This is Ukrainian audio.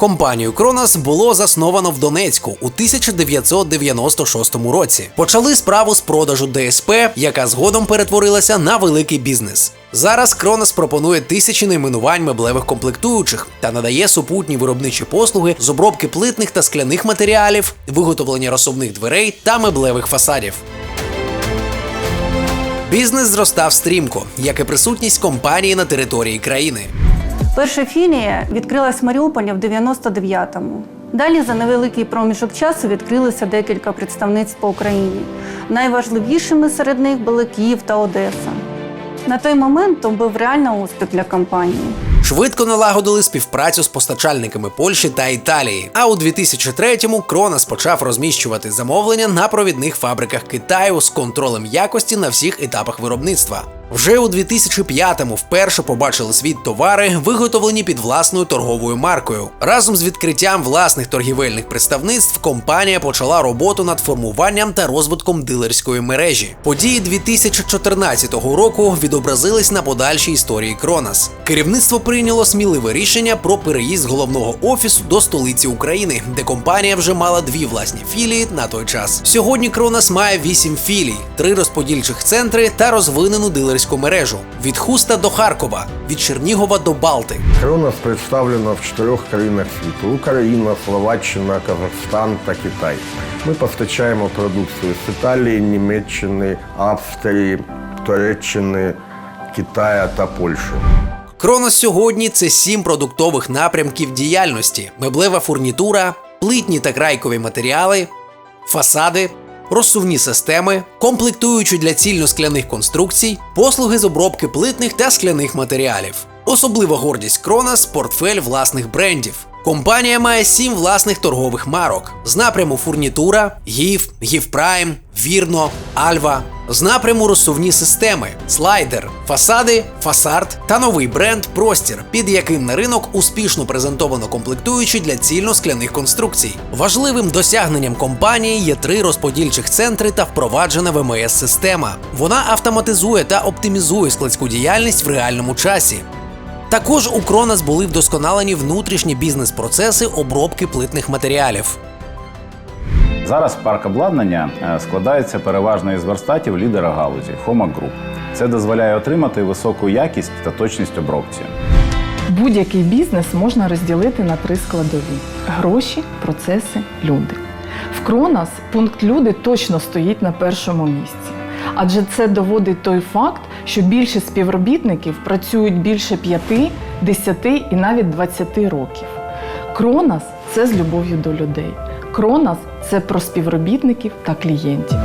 Компанію Кронос було засновано в Донецьку у 1996 році. Почали справу з продажу ДСП, яка згодом перетворилася на великий бізнес. Зараз Кронос пропонує тисячі найменувань меблевих комплектуючих та надає супутні виробничі послуги з обробки плитних та скляних матеріалів, виготовлення розсувних дверей та меблевих фасадів. Бізнес зростав стрімко, як і присутність компанії на території країни. Перша філія відкрилась в Маріуполі в 99-му. Далі за невеликий проміжок часу відкрилося декілька представництв по Україні. Найважливішими серед них були Київ та Одеса. На той момент то був реально успіх для компанії. Швидко налагодили співпрацю з постачальниками Польщі та Італії. А у 2003-му Кронос почав розміщувати замовлення на провідних фабриках Китаю з контролем якості на всіх етапах виробництва. Вже у 2005-му вперше побачили світ товари, виготовлені під власною торговою маркою. Разом з відкриттям власних торгівельних представництв компанія почала роботу над формуванням та розвитком дилерської мережі. Події 2014 року відобразились на подальшій історії Кронос. Керівництво прийняло сміливе рішення про переїзд головного офісу до столиці України, де компанія вже мала дві власні філії на той час. Сьогодні Кронос має вісім філій, три розподільчих центри та розвинену дилерську мережу від Хуста до Харкова, від Чернігова до Балти. Кронос представлена в чотирьох країнах світу: Україна, Словаччина, Казахстан та Китай. Ми постачаємо продукцію з Італії, Німеччини, Австрії, Туреччини, Китая та Польщі. Кронос сьогодні це сім продуктових напрямків діяльності: меблева фурнітура, плитні та крайкові матеріали, фасади, розсувні системи, комплектуючі для цільно-скляних конструкцій, послуги з обробки плитних та скляних матеріалів. Особлива гордість Кронас портфель власних брендів. Компанія має сім власних торгових марок з напряму фурнітура, гіф, гівпрайм, вірно, альва, з напряму розсувні системи, слайдер, фасади, фасарт та новий бренд Простір, під яким на ринок успішно презентовано комплектуючі для цільно-скляних конструкцій. Важливим досягненням компанії є три розподільчих центри та впроваджена ВМС-система. Вона автоматизує та оптимізує складську діяльність в реальному часі. Також у Кронос були вдосконалені внутрішні бізнес-процеси обробки плитних матеріалів. Зараз парк обладнання е, складається переважно із верстатів лідера галузі Homa Group. Це дозволяє отримати високу якість та точність обробці. Будь-який бізнес можна розділити на три складові: гроші, процеси, люди. В Кронос пункт люди точно стоїть на першому місці. Адже це доводить той факт, що більшість співробітників працюють більше 5, 10 і навіть 20 років. Кронос це з любов'ю до людей. Кронос це про співробітників та клієнтів.